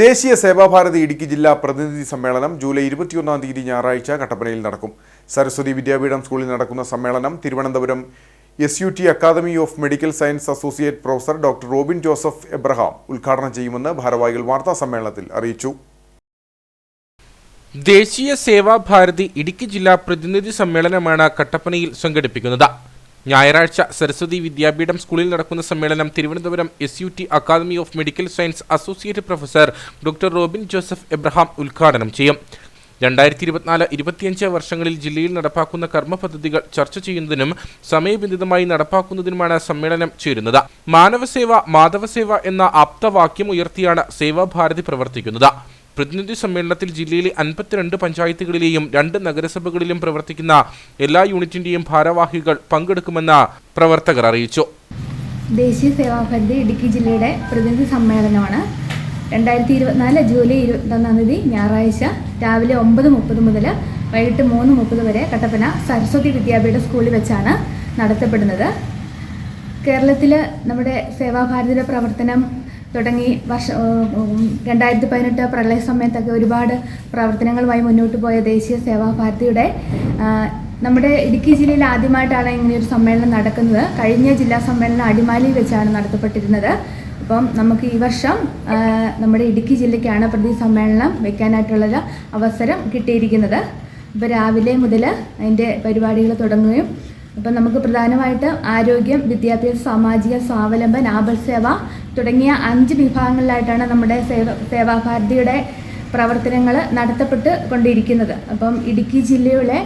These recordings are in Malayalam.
ദേശീയ സേവാഭാരതി ഇടുക്കി ജില്ലാ പ്രതിനിധി സമ്മേളനം ജൂലൈ ഇരുപത്തിയൊന്നാം തീയതി ഞായറാഴ്ച കട്ടപ്പനയിൽ നടക്കും. സരസ്വതി വിദ്യാപീഠം സ്കൂളിൽ നടക്കുന്ന സമ്മേളനം Thiruvananthapuram S U T academy of medical science associate professor doctor Robin Joseph Abraham ഉദ്ഘാടനം ചെയ്യുമെന്ന് ഭാരവാഹികൾ വാർത്താ സമ്മേളനത്തിൽ അറിയിച്ചു. ദേശീയ സേവാഭാരതി ഇടുക്കി ജില്ലാ പ്രതിനിധി സമ്മേളനമാണ് കട്ടപ്പനയിൽ സംഘടിപ്പിക്കുന്നത്. ഞായറാഴ്ച സരസ്വതി വിദ്യാപീഠം സ്കൂളിൽ നടക്കുന്ന സമ്മേളനം Thiruvananthapuram S U T academy of medical science associate professor doctor Robin Joseph Abraham ഉദ്ഘാടനം ചെയ്യും. രണ്ടായിരത്തി ഇരുപത്തിനാല് ഇരുപത്തിയഞ്ച് വർഷങ്ങളിൽ ജില്ലയിൽ നടപ്പാക്കുന്ന കർമ്മ പദ്ധതികൾ ചർച്ച ചെയ്യുന്നതിനും സമയബന്ധിതമായി നടപ്പാക്കുന്നതിനുമാണ് സമ്മേളനം ചേരുന്നത്. മാനവസേവ മാധവസേവ എന്ന ആപ്തവാക്യം ഉയർത്തിയാണ് സേവാഭാരതി പ്രവർത്തിക്കുന്നത്. പ്രതിനിധി സമ്മേളനത്തിൽ ജില്ലയിലെ അൻപത്തിരണ്ട് പഞ്ചായത്തുകളിലെയും രണ്ട് നഗരസഭകളിലും പ്രവർത്തിക്കുന്ന എല്ലാ യൂണിറ്റിന്റെയും ഭാരവാഹികൾ പങ്കെടുക്കുമെന്ന് പ്രവർത്തകർ അറിയിച്ചു. ദേശീയ സേവാ ഫണ്ട് ഇടുക്കി ജില്ലയുടെ പ്രതിനിധി സമ്മേളനമാണ്. രണ്ടായിരത്തി ഇരുപത്തിനാല് ജൂലൈ ഇരുപത്തൊന്നാം തീയതി ഞായറാഴ്ച രാവിലെ ഒമ്പത് മുപ്പത് മുതൽ വൈകിട്ട് മൂന്ന് മുപ്പത് വരെ കട്ടപ്പന സരസ്വതി വിദ്യാപീഠ സ്കൂളിൽ വെച്ചാണ് നടത്തപ്പെടുന്നത്. കേരളത്തിൽ നമ്മുടെ സേവാഭാരതിയുടെ പ്രവർത്തനം തുടങ്ങി വർഷ രണ്ടായിരത്തി പതിനെട്ട് പ്രളയ സമയത്തൊക്കെ ഒരുപാട് പ്രവർത്തനങ്ങളുമായി മുന്നോട്ട് പോയ ദേശീയ സേവാ ഭാരതിയുടെ നമ്മുടെ ഇടുക്കി ജില്ലയിൽ ആദ്യമായിട്ടാണ് ഇങ്ങനെ ഒരു സമ്മേളനം നടക്കുന്നത്. കഴിഞ്ഞ ജില്ലാ സമ്മേളനം അടിമാലിയിൽ വെച്ചാണ് നടത്തപ്പെട്ടിരുന്നത്. അപ്പം നമുക്ക് ഈ വർഷം നമ്മുടെ ഇടുക്കി ജില്ലയ്ക്കാണ് പ്രതി സമ്മേളനം വയ്ക്കാനായിട്ടുള്ളൊരു അവസരം കിട്ടിയിരിക്കുന്നത്. ഇപ്പോൾ രാവിലെ മുതൽ അതിന്റെ പരിപാടികൾ തുടങ്ങുകയും അപ്പം നമുക്ക് പ്രധാനമായിട്ട് ആരോഗ്യം വിദ്യാഭ്യാസം സാമാജിക സ്വാവലംബൻ ആപൽ സേവ തുടങ്ങിയ അഞ്ച് വിഭാഗങ്ങളിലായിട്ടാണ് നമ്മുടെ സേവ സേവാഭാരതിയുടെ പ്രവർത്തനങ്ങൾ നടത്തപ്പെട്ട് കൊണ്ടിരിക്കുന്നത്. അപ്പം ഇടുക്കി ജില്ലയിലെ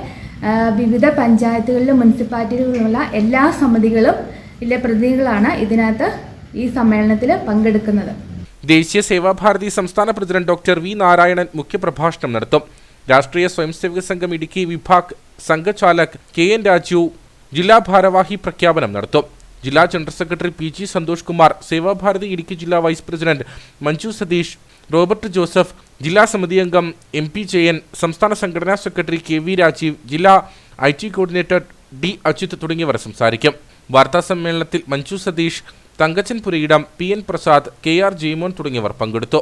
വിവിധ പഞ്ചായത്തുകളിലും മുനിസിപ്പാലിറ്റികളിലുമുള്ള എല്ലാ സമിതികളും ഇല്ലെ പ്രതിനിധികളാണ് ഇതിനകത്ത് ഈ സമ്മേളനത്തിൽ പങ്കെടുക്കുന്നത്. ദേശീയ സേവാഭാരതി സംസ്ഥാന പ്രസിഡന്റ് ഡോക്ടർ വി നാരായണൻ മുഖ്യപ്രഭാഷണം നടത്തും. രാഷ്ട്രീയ സ്വയംസേവക സംഘം ഇടുക്കി വിഭാഗ് സംഘചാലക് കെ എൻ രാജു ജില്ലാ ഭാരവാഹി പ്രഖ്യാപനം നടത്തും. ജില്ലാ general secretary P G Santhosh Kumar Sevabharathi Idukki ജില്ലാ vice president Manju Satheesh Robert Joseph ജില്ലാ സമിതി അംഗം എം പി ജയൻ സംസ്ഥാന സംഘടനാ സെക്രട്ടറി കെ വി രാജീവ് ജില്ലാ I T coordinator D Achyut തുടങ്ങിയവർ സംസാരിക്കും. വാർത്താ സമ്മേളനത്തിൽ Manju Satheesh Thankachan Purayidam P N Prasad K R Jaimon തുടങ്ങിയവർ പങ്കെടുത്തു.